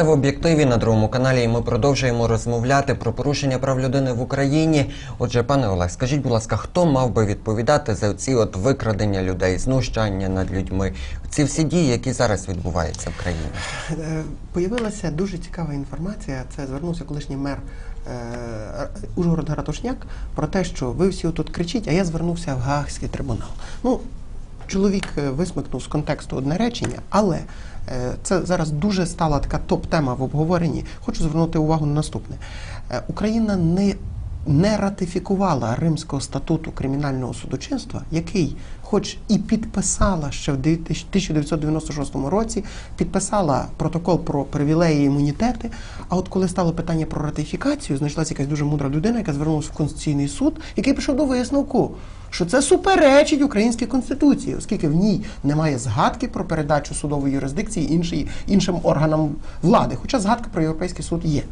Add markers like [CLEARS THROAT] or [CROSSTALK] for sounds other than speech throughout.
Це в об'єктиві на другому каналі. І ми продовжуємо розмовляти про порушення прав людини в Україні. Отже, пане Олег, скажіть, будь ласка, хто мав би відповідати за ці от викрадення людей, знущання над людьми, ці всі дії, які зараз відбуваються в країні? Е, Появилася дуже цікава інформація. Це звернувся колишній мер е, Ужгорода Ратушняк про те, що ви всі тут кричіть, а я звернувся в Гаагський трибунал. Ну, чоловік е, висмикнув з контексту одне речення, але е, це зараз дуже стала така топ-тема в обговоренні. Хочу звернути увагу на наступне: Е, Україна не не ратифікувала Римського статуту кримінального судочинства, який, хоч і підписала ще в 1996 році, підписала протокол про привілеї і імунітети. А от коли стало питання про ратифікацію, знайшлася якась дуже мудра людина, яка звернулася в Конституційний суд, який прийшов до висновку, що це суперечить українській конституції, оскільки в ній немає згадки про передачу судової юрисдикції іншій, іншим органам влади, хоча згадка про європейський суд є.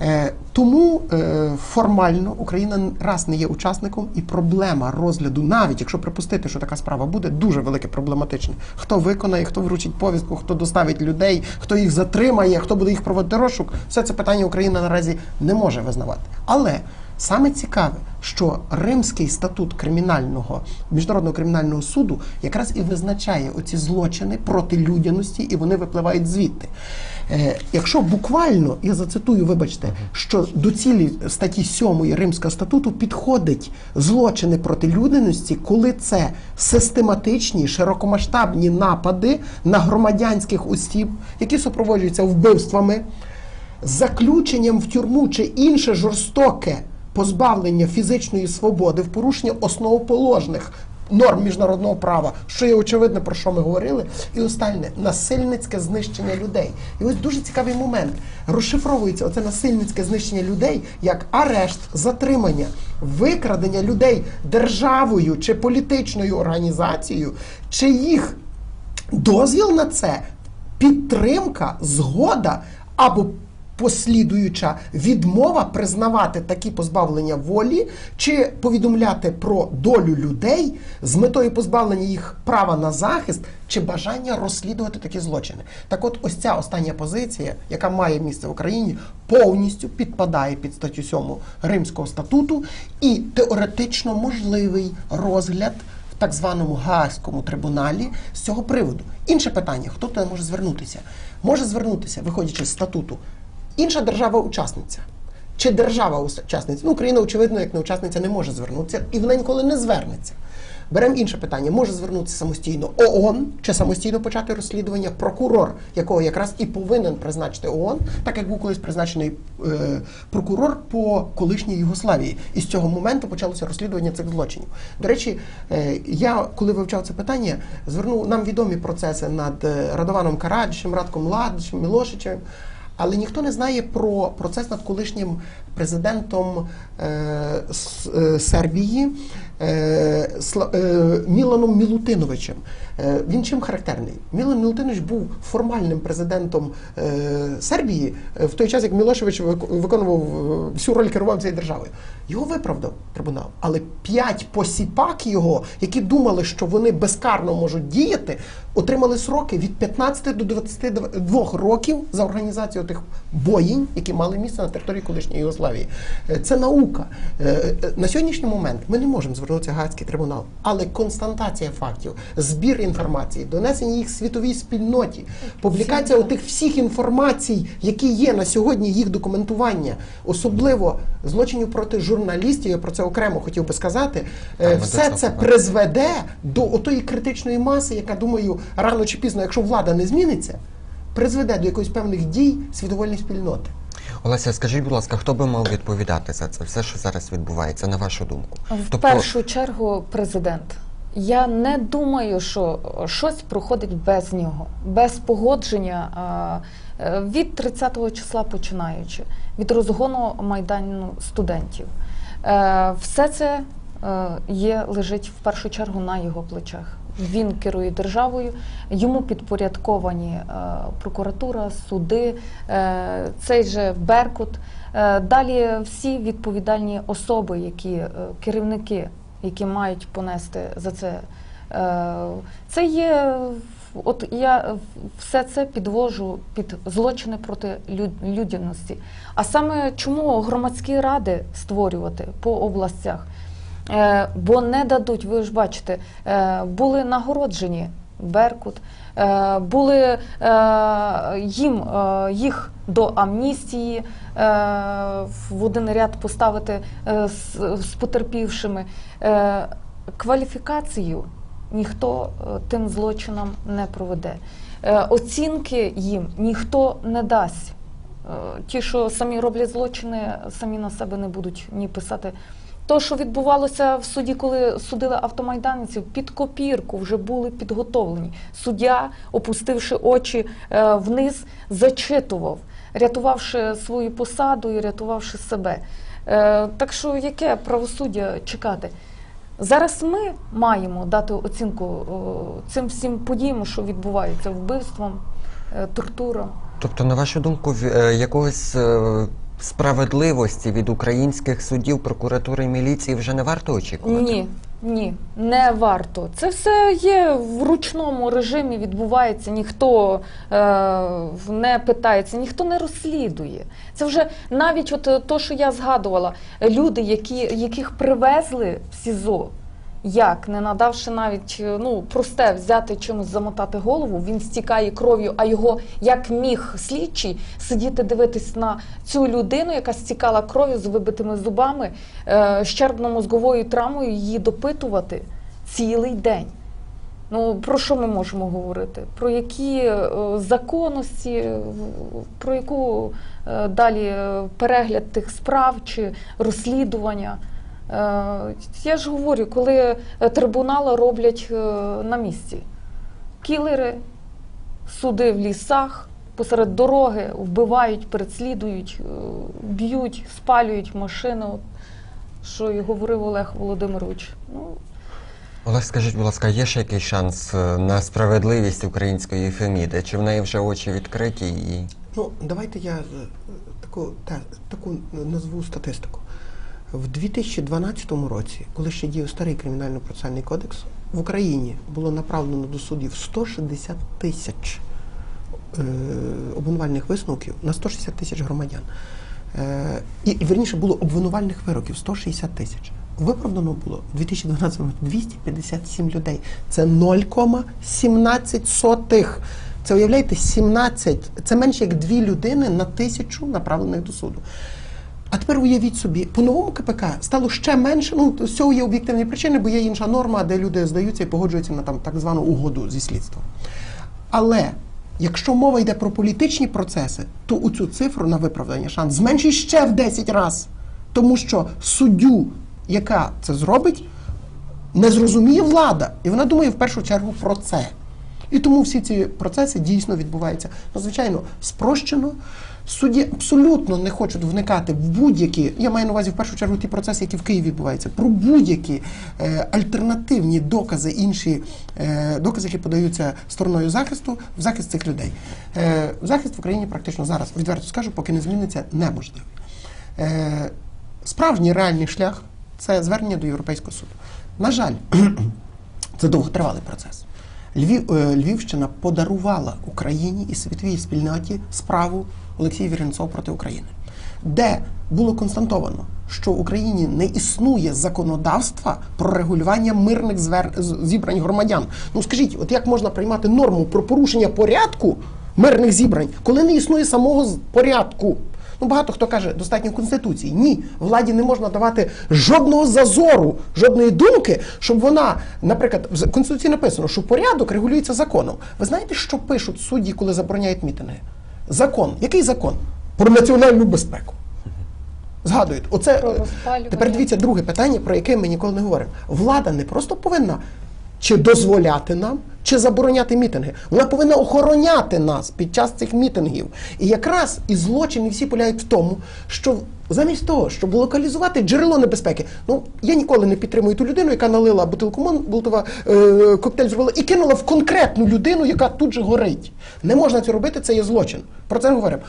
Е, тому е, формально Україна раз не є учасником, і проблема розгляду, навіть якщо припустити, що така справа буде, дуже велике проблематичне. Хто виконає, хто вручить повістку, хто доставить людей, хто їх затримає, хто буде їх проводити розшук, все це питання Україна наразі не може визнавати. Але Саме цікаве, що Римський статут кримінального міжнародного кримінального суду якраз і визначає оці злочини проти людяності, і вони випливають звідти. Е, якщо буквально, я зацитую, вибачте, що до цілі статті 7 Римського статуту підходить злочини проти людяності, коли це систематичні широкомасштабні напади на громадянських осіб, які супроводжуються вбивствами, заключенням в тюрму чи інше жорстоке позбавлення фізичної свободи в порушення основоположних норм міжнародного права, що є очевидно, про що ми говорили, і останнє насильницьке знищення людей. І ось дуже цікавий момент. Розшифровується оце насильницьке знищення людей як арешт, затримання, викрадення людей державою чи політичною організацією, чи їх дозвіл на це, підтримка, згода або послідуюча відмова признавати такі позбавлення волі чи повідомляти про долю людей з метою позбавлення їх права на захист чи бажання розслідувати такі злочини. Так, от ось ця остання позиція, яка має місце в Україні, повністю підпадає під статтю 7 Римського статуту і теоретично можливий розгляд. В так званому Гаазькому трибуналі з цього приводу. Інше питання: хто туди може звернутися? Може звернутися, виходячи з статуту, інша держава-учасниця. Чи держава-учасниця? Ну, Україна, очевидно, як не учасниця, не може звернутися, і вона ніколи не звернеться. Беремо інше питання: може звернутися самостійно ООН чи самостійно почати розслідування прокурор, якого якраз і повинен призначити ООН, так як був колись призначений е, прокурор по колишній Югославії. І з цього моменту почалося розслідування цих злочинів. До речі, е, я коли вивчав це питання, звернув нам відомі процеси над е, Радованом Карадичем, Радком Ладичем, Мілошичем. Але ніхто не знає про процес над колишнім президентом е, е, Сербії Міланом Мілутиновичем. Е, він чим характерний? Мілан Мілутинович був формальним президентом е, Сербії е, в той час, як Мілошевич виконував е, всю роль керував цією державою. Його виправдав трибунал. Але п'ять посіпак його, які думали, що вони безкарно можуть діяти, отримали сроки від 15 до 22 років за організацію тих боїнь, які мали місце на території колишньої Югославії. Е, Це наука. Е, е, На сьогоднішній момент ми не можемо звернутися в Гаазький трибунал, але констатація фактів, збір інформації, донесення їх світовій спільноті, публікація тих всіх інформацій, які є на сьогодні, їх документування, особливо злочинів проти журналістів, я про це окремо хотів би сказати. е, Так, Все це призведе до отої критичної маси, яка думаю, рано чи пізно, якщо влада не зміниться, призведе до якоїсь певних дій світової спільноти. Олеся, скажіть, будь ласка, хто би мав відповідати за це все, що зараз відбувається, на вашу думку? В першу чергу президент. Я не думаю, що щось проходить без нього, без погодження е, від 30-го числа починаючи, від розгону майдану студентів. Е, Все це е, є, лежить в першу чергу на його плечах. Він керує державою, йому підпорядковані е, прокуратура, суди, е, цей же Беркут. Е, Далі всі відповідальні особи, які керівники, які мають понести за це. Це є от я все це підвожу під злочини проти людяності. А саме чому громадські ради створювати по областях? Е, бо не дадуть, ви ж бачите, е, були нагороджені Беркут, е, були їм їх до амністії в один ряд поставити з, потерпівшими. Кваліфікацію ніхто тим злочинам не проведе. Оцінки їм ніхто не дасть. Ті, що самі роблять злочини, самі на себе не будуть ні писати. То, що відбувалося в суді, коли судили автомайданців, під копірку вже були підготовлені. Суддя, опустивши очі е, вниз, зачитував, рятувавши свою посаду і рятувавши себе. Е, Так що яке правосуддя чекати? Зараз ми маємо дати оцінку цим всім подіям, що відбуваються вбивствам, е, тортурам. Тобто, на вашу думку, е, якогось е, справедливості від українських судів, прокуратури і міліції вже не варто очікувати? Ні, ні, не варто. Це все є в ручному режимі, відбувається, ніхто е, не питається, ніхто не розслідує. Це вже навіть от е, то, що я згадувала, люди, які, яких привезли в СІЗО. Як, не надавши навіть е, ну просте взяти чимось замотати голову, він стікає кров'ю, а його як міг слідчий сидіти дивитись на цю людину, яка стікала кров'ю з вибитими зубами, е, з черепно-мозговою травмою, її допитувати цілий день. Ну про що ми можемо говорити? Про які е, законності, про яку е, далі е, перегляд тих справ чи розслідування? Е, Я ж говорю, коли е, трибунали роблять е, на місці. Кілери, суди в лісах, посеред дороги вбивають, переслідують, б'ють, спалюють машини. От, що і говорив Олег Володимирович. Ну, Олег, скажіть, будь ласка, є ще якийсь шанс на справедливість української Феміди? Чи в неї вже очі відкриті і. Ну, давайте я таку, та, таку назву статистику. В 2012 році, коли ще діяв старий кримінально-процесуальний кодекс, в Україні було направлено до судів 160 тисяч е, обвинувальних висновків на 160 тисяч громадян. Е, і, верніше було обвинувальних вироків 160 тисяч. Виправдано було в 2012 році 257 людей. Це 0,17 сотих. Це уявляєте, 17, це менше як дві людини на тисячу направлених до суду. А тепер уявіть собі, по новому КПК стало ще менше. Ну з цього є об'єктивні причини, бо є інша норма, де люди здаються і погоджуються на там так звану угоду зі слідством. Але якщо мова йде про політичні процеси, то у цю цифру на виправдання шанс зменшить ще в 10 разів. Тому що суддю, яка це зробить, не зрозуміє влада, і вона думає в першу чергу про це. І тому всі ці процеси дійсно відбуваються надзвичайно спрощено. Судді абсолютно не хочуть вникати в будь-які, я маю на увазі в першу чергу ті процеси, які в Києві відбуваються, про будь-які е, альтернативні докази, інші е, докази, які подаються стороною захисту в захист цих людей. Е, захист в Україні практично зараз, відверто скажу, поки не зміниться, неможливий. Е, справжній реальний шлях це звернення до Європейського суду. На жаль, [CLEARS THROAT] це довготривалий процес. Львів, е, Львівщина подарувала Україні і світовій спільноті справу Олексій Віренцов проти України, де було констатовано, що в Україні не існує законодавства про регулювання мирних звер... зібрань громадян. Ну скажіть, от як можна приймати норму про порушення порядку мирних зібрань, коли не існує самого порядку? Ну, багато хто каже, достатньо конституції. Ні, владі не можна давати жодного зазору, жодної думки, щоб вона, наприклад, в конституції написано, що порядок регулюється законом. Ви знаєте, що пишуть судді, коли забороняють мітинги? Закон. Який закон? Про національну безпеку. Згадують, оце тепер дивіться друге питання, про яке ми ніколи не говоримо. Влада не просто повинна чи дозволяти нам, чи забороняти мітинги. Вона повинна охороняти нас під час цих мітингів. І якраз і злочини всі полягають в тому, що замість того, щоб локалізувати джерело небезпеки, ну я ніколи не підтримую ту людину, яка налила бутилку Молотова, е, коктейль зробила і кинула в конкретну людину, яка тут же горить. Не можна це робити, це є злочин. Про це говоримо.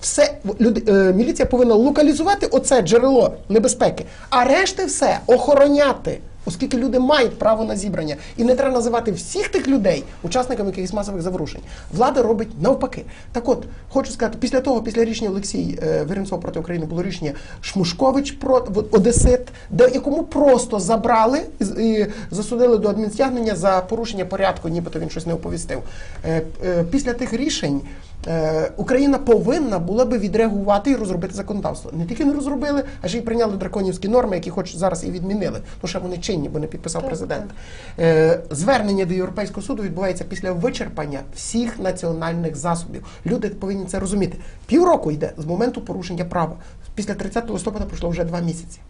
Все люди, е, міліція повинна локалізувати оце джерело небезпеки, а решти все охороняти. Оскільки люди мають право на зібрання, і не треба називати всіх тих людей учасниками якихось масових заворушень. Влада робить навпаки. Так от, хочу сказати, після того, після рішення Олексій е, Виренцов проти України було рішення Шмушкович про Одесит, де якому просто забрали і засудили до адмінстягнення за порушення порядку, нібито він щось не оповістив. Е, е, після тих рішень. Е, Україна повинна була би відреагувати і розробити законодавство. Не тільки не розробили, а ще й прийняли драконівські норми, які хоч зараз і відмінили. Ну ще вони чинні, бо не підписав Так, президент. Е, Звернення до Європейського суду відбувається після вичерпання всіх національних засобів. Люди повинні це розуміти. Півроку йде з моменту порушення права. Після 30 листопада пройшло вже два місяці.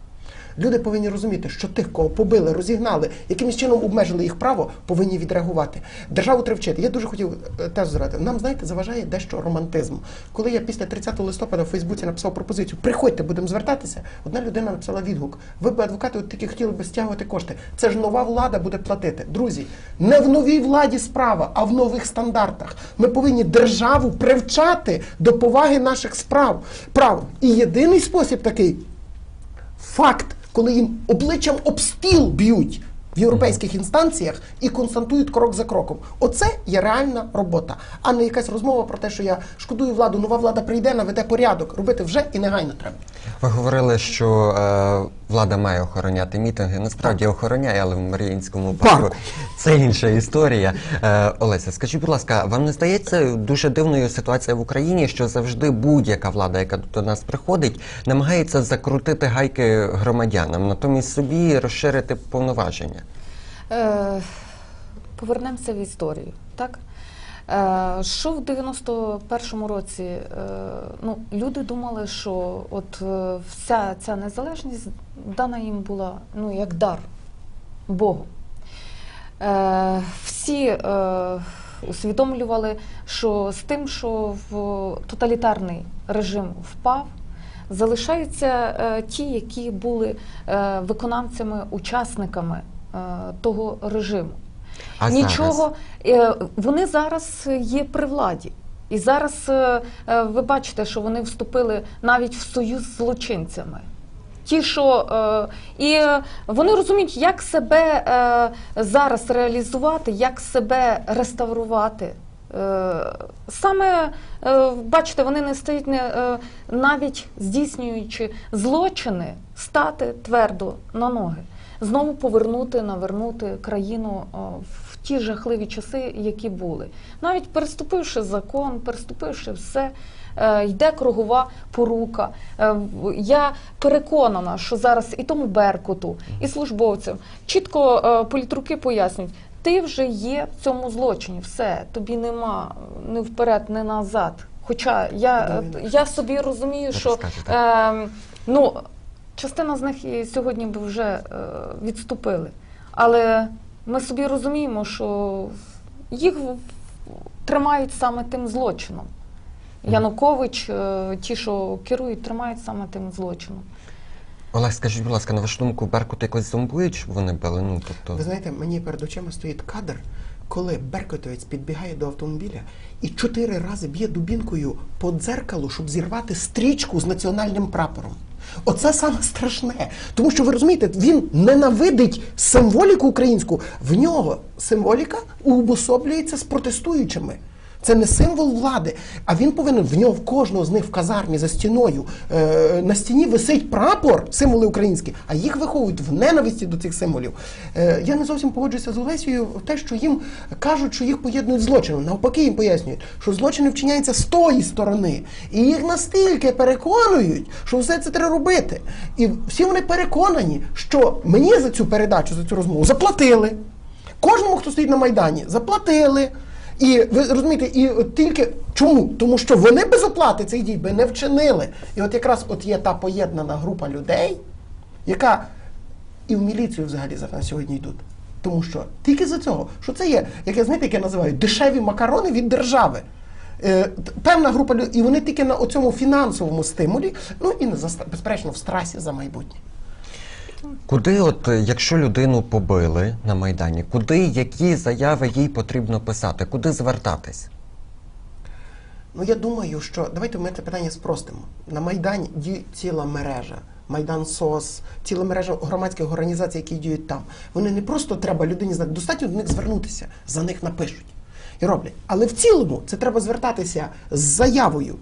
Люди повинні розуміти, що тих, кого побили, розігнали, якимось чином обмежили їх право, повинні відреагувати. Державу треба вчити. Я дуже хотів е, теж зрадити. Нам, знаєте, заважає дещо романтизм. Коли я після 30 листопада в Фейсбуці написав пропозицію Приходьте, будемо звертатися. Одна людина написала відгук. Ви б адвокати от тільки хотіли би стягувати кошти. Це ж нова влада буде платити. Друзі, не в новій владі справа, а в нових стандартах. Ми повинні державу привчати до поваги наших справ. Прав. І єдиний спосіб такий факт, коли їм обличчям об стіл б'ють в європейських інстанціях і константують крок за кроком. Оце є реальна робота, а не якась розмова про те, що я шкодую владу, нова влада прийде, наведе порядок. Робити вже і негайно треба. Ви говорили, що е, влада має охороняти мітинги. Насправді охороняє, але в Маріїнському парку Парку. це інша історія. Е, Олеся, скажіть, будь ласка, вам не здається дуже дивною ситуація в Україні, що завжди будь-яка влада, яка до нас приходить, намагається закрутити гайки громадянам, натомість собі розширити повноваження? Е, повернемося в історію. Так? Е, що в 91-му році е, ну, люди думали, що от е, вся ця незалежність дана їм була ну, як дар Богу. Всі усвідомлювали, що з тим, що в тоталітарний режим впав, залишаються ті, які були виконавцями, учасниками того режиму. А Нічого, е, вони зараз є при владі. І зараз е, е, ви бачите, що вони вступили навіть в союз з злочинцями. Ті, що е, і вони розуміють, як себе е, зараз реалізувати, як себе реставрувати. Е, саме е, бачите, вони не стають не е, навіть здійснюючи злочини, стати твердо на ноги, знову повернути, навернути країну е, в ті жахливі часи, які були. Навіть переступивши закон, переступивши все, е, йде кругова порука. Е, Я переконана, що зараз і тому Беркуту, і службовцям чітко політруки пояснюють. Ти вже є в цьому злочині, все, тобі нема ні вперед, ні назад. Хоча я, я собі розумію, що е, ну, частина з них і сьогодні би вже е, відступили. Але ми собі розуміємо, що їх тримають саме тим злочином. Янукович, е, ті, що керують, тримають саме тим злочином. Олег, скажіть, будь ласка, на вашу думку, Беркут якось зомбують, щоб вони били? Ну, тобто... Ви знаєте, мені перед очима стоїть кадр, коли Беркутовець підбігає до автомобіля і чотири рази б'є дубінкою по дзеркалу, щоб зірвати стрічку з національним прапором. Оце саме страшне. Тому що ви розумієте, він ненавидить символіку українську. В нього символіка уособлюється з протестуючими. Це не символ влади, а він повинен в нього в кожного з них в казармі за стіною. Е, на стіні висить прапор, символи українські, а їх виховують в ненависті до цих символів. Е, я не зовсім погоджуюся з Олесією в те, що їм кажуть, що їх поєднують злочином. Навпаки, їм пояснюють, що злочини вчиняються з тої сторони, і їх настільки переконують, що все це треба робити. І всі вони переконані, що мені за цю передачу, за цю розмову заплатили. Кожному, хто стоїть на Майдані, заплатили. І ви розумієте, і от тільки чому? Тому що вони без оплати цих дій би не вчинили. І от якраз от є та поєднана група людей, яка і в міліцію взагалі зараз сьогодні йдуть. Тому що тільки за цього, що це є, як я знаєте, як я називаю, дешеві макарони від держави. Е, певна група людей, і вони тільки на цьому фінансовому стимулі, ну і на безперечно в страсі за майбутнє. Куди, от е, якщо людину побили на Майдані, куди які заяви їй потрібно писати, куди звертатись? Ну я думаю, що давайте ми це питання спростимо. На Майдані діє ціла мережа. Майдан СОС, ціла мережа громадських організацій, які діють там. Вони не просто треба людині знати, достатньо до них звернутися, за них напишуть і роблять. Але в цілому це треба звертатися з заявою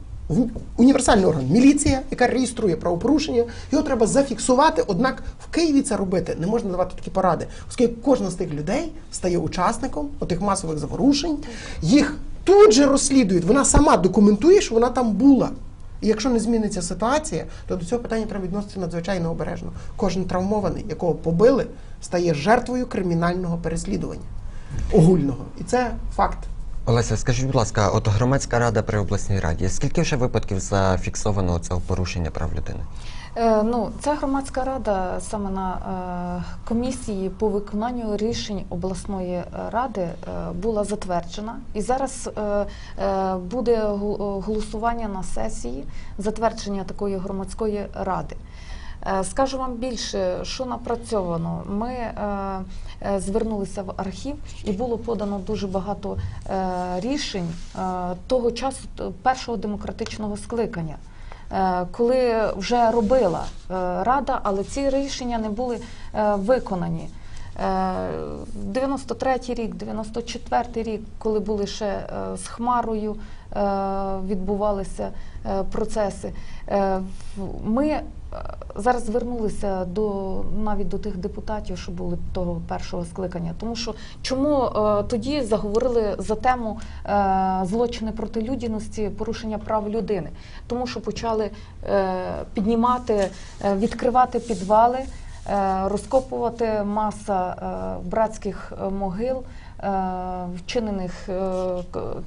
універсальний орган міліція, яка реєструє правопорушення. Його треба зафіксувати. Однак в Києві це робити не можна давати такі поради, оскільки кожна з тих людей стає учасником отих масових заворушень, їх тут же розслідують. Вона сама документує, що вона там була. І якщо не зміниться ситуація, то до цього питання треба відноситися надзвичайно обережно. Кожен травмований, якого побили, стає жертвою кримінального переслідування огульного. І це факт. Олеся, скажіть, будь ласка, от громадська рада при обласній раді, скільки вже випадків зафіксовано цього порушення прав людини? Е, Ну, ця громадська рада саме на е, комісії по виконанню рішень обласної е, ради е, була затверджена, і зараз е, е, буде гу- голосування на сесії затвердження такої громадської ради. Е, Скажу вам більше, що напрацьовано. Ми е, е, звернулися в архів і було подано дуже багато рішень того часу першого демократичного скликання. Коли вже робила рада, але ці рішення не були виконані. Е, 93-й рік, 94-й рік, коли були ще е, з Хмарою, е, відбувалися е, процеси. Е, Ми е, зараз звернулися до навіть до тих депутатів, що були того першого скликання. Тому що чому е, тоді заговорили за тему е, злочини проти людяності, порушення прав людини? Тому що почали е, піднімати, е, відкривати підвали, е, розкопувати маса е, братських е, могил, е, вчинених е,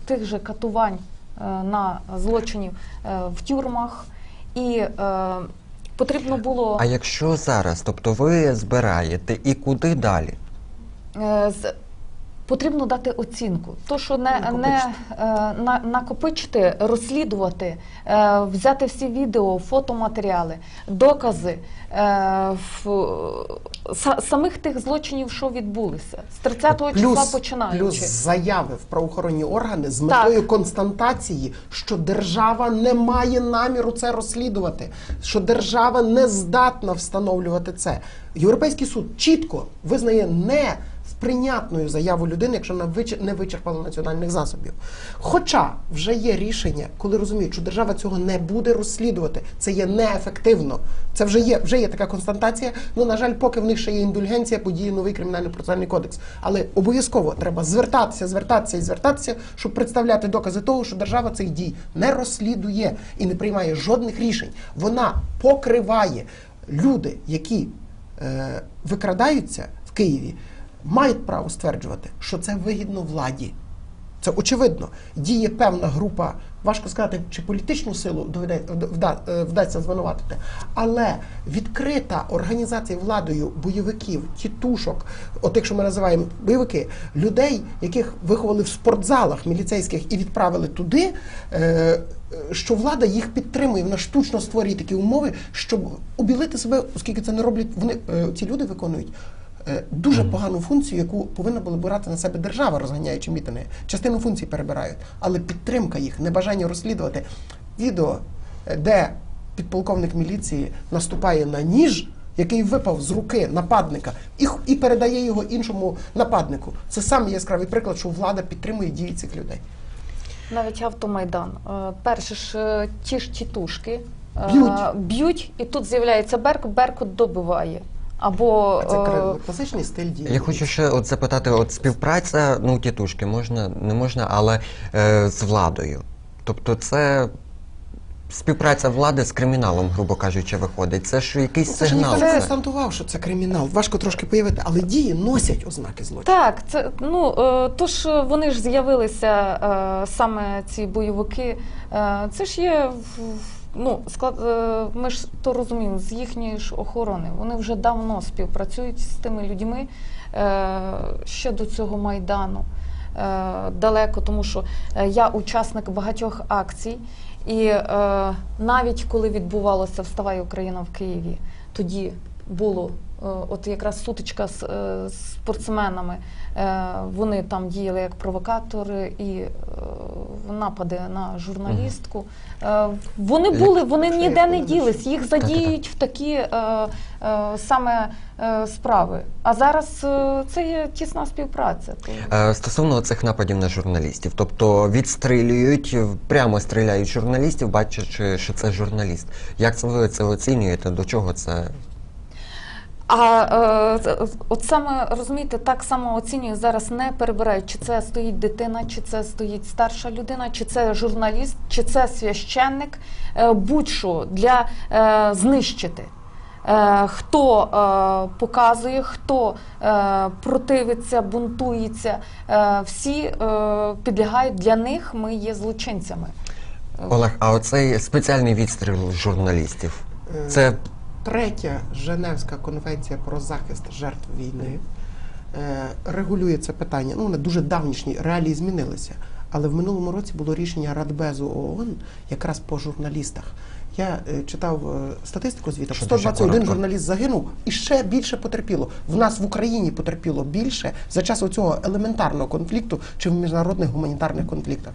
тих же катувань е, на злочинів е, в тюрмах. І е, потрібно було А якщо зараз, тобто ви збираєте і куди далі? Е, з- Потрібно дати оцінку. То, що не, не Накопичити. е, на, накопичити, розслідувати, е, взяти всі відео, фотоматеріали, докази е, в, самих тих злочинів, що відбулися з 30-го числа починаючи. плюс заяви в правоохоронні органи з Так. метою констатації, що держава не має наміру це розслідувати, що держава не здатна встановлювати це. Європейський суд чітко визнає не прийнятною заяву людини, якщо вона не вичерпала національних засобів. Хоча вже є рішення, коли розуміють, що держава цього не буде розслідувати, це є неефективно. Це вже є, вже є така констатація. Ну на жаль, поки в них ще є індульгенція, подіє новий кримінальний процесуальний кодекс. Але обов'язково треба звертатися, звертатися і звертатися, щоб представляти докази того, що держава цих дій не розслідує і не приймає жодних рішень. Вона покриває люди, які е, викрадаються в Києві, мають право стверджувати, що це вигідно владі. Це очевидно. Діє певна група, важко сказати, чи політичну силу доведе, вда, е, вдасться звинуватити, але відкрита організація владою бойовиків, тітушок, от якщо ми називаємо бойовики, людей, яких виховали в спортзалах міліцейських і відправили туди, е, що влада їх підтримує, вона штучно створює такі умови, щоб обілити себе, оскільки це не роблять, вони е, ці люди виконують дуже погану функцію, яку повинна була брати на себе держава, розганяючи мітинги. Частину функцій перебирають, але підтримка їх, небажання розслідувати. Відео, е, де підполковник міліції наступає на ніж, який випав з руки нападника, і, х- і передає його іншому нападнику. Це самий яскравий приклад, що влада підтримує дії цих людей. Навіть автомайдан. Е, Перше ж е, ті ж тітушки е, Б'ють. б'ють, і тут з'являється Беркут, Беркут добиває. Або це е, класичний стиль дії. Я хочу ще от запитати: от співпраця, ну тітушки можна, не можна, але е, з владою. Тобто, це співпраця влади з криміналом, грубо кажучи, виходить. Це ж якийсь Це ж сигнал. ніхто не це. що це кримінал. Важко трошки появити, але дії носять ознаки злочину. Так, це ну е, то ж вони ж з'явилися е, саме ці бойовики. Е, це ж є в- ну склад. е, Ми ж то розуміємо з їхньої ж охорони. Вони вже давно співпрацюють з тими людьми е, ще до цього майдану. Е, далеко, тому що я учасник багатьох акцій, і е, навіть коли відбувалося Вставай Україна в Києві, тоді було от якраз сутичка з спортсменами, вони там діяли як провокатори і напади на журналістку. Е, Вони були, вони ніде не ділись, їх задіють в такі е, е, саме справи. А зараз це є тісна співпраця. Стосовно цих нападів на журналістів, тобто відстрілюють, прямо стріляють журналістів, бачачи, що це журналіст. Як це ви це оцінюєте? До чого це? А е, от саме розумієте, так само оцінюю зараз, не перебирають, чи це стоїть дитина, чи це стоїть старша людина, чи це журналіст, чи це священник, е, будь-що для е, знищити. Е, Хто е, показує, хто е, противиться, бунтується, е, всі е, підлягають для них. Ми є злочинцями. Олег, а оцей спеціальний відстріл журналістів. Це Третя Женевська конвенція про захист жертв війни е, регулює це питання. Ну, вони дуже давнішні, реалії змінилися. Але в минулому році було рішення Радбезу ООН якраз по журналістах. Я е, читав е, статистику звіту. Що 121 журналіст загинув і ще більше потерпіло. В нас в Україні потерпіло більше за час цього елементарного конфлікту чи в міжнародних гуманітарних конфліктах.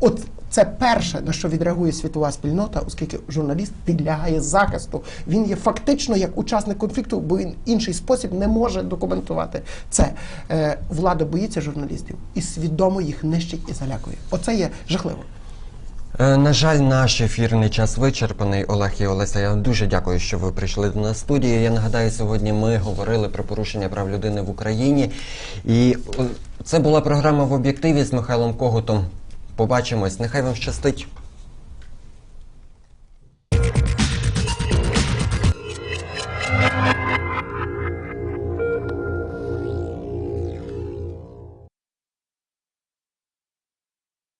От це перше, на що відреагує світова спільнота, оскільки журналіст підлягає захисту. Він є фактично як учасник конфлікту, бо він інший спосіб не може документувати це. Е, влада боїться журналістів і свідомо їх нищить і залякує. Оце є жахливо. Е, На жаль, наш ефірний час вичерпаний. Олег і Олеся, я дуже дякую, що ви прийшли до нас студію. Я нагадаю, сьогодні ми говорили про порушення прав людини в Україні. І це була програма в об'єктиві з Михайлом Когутом. Побачимось. Нехай вам щастить.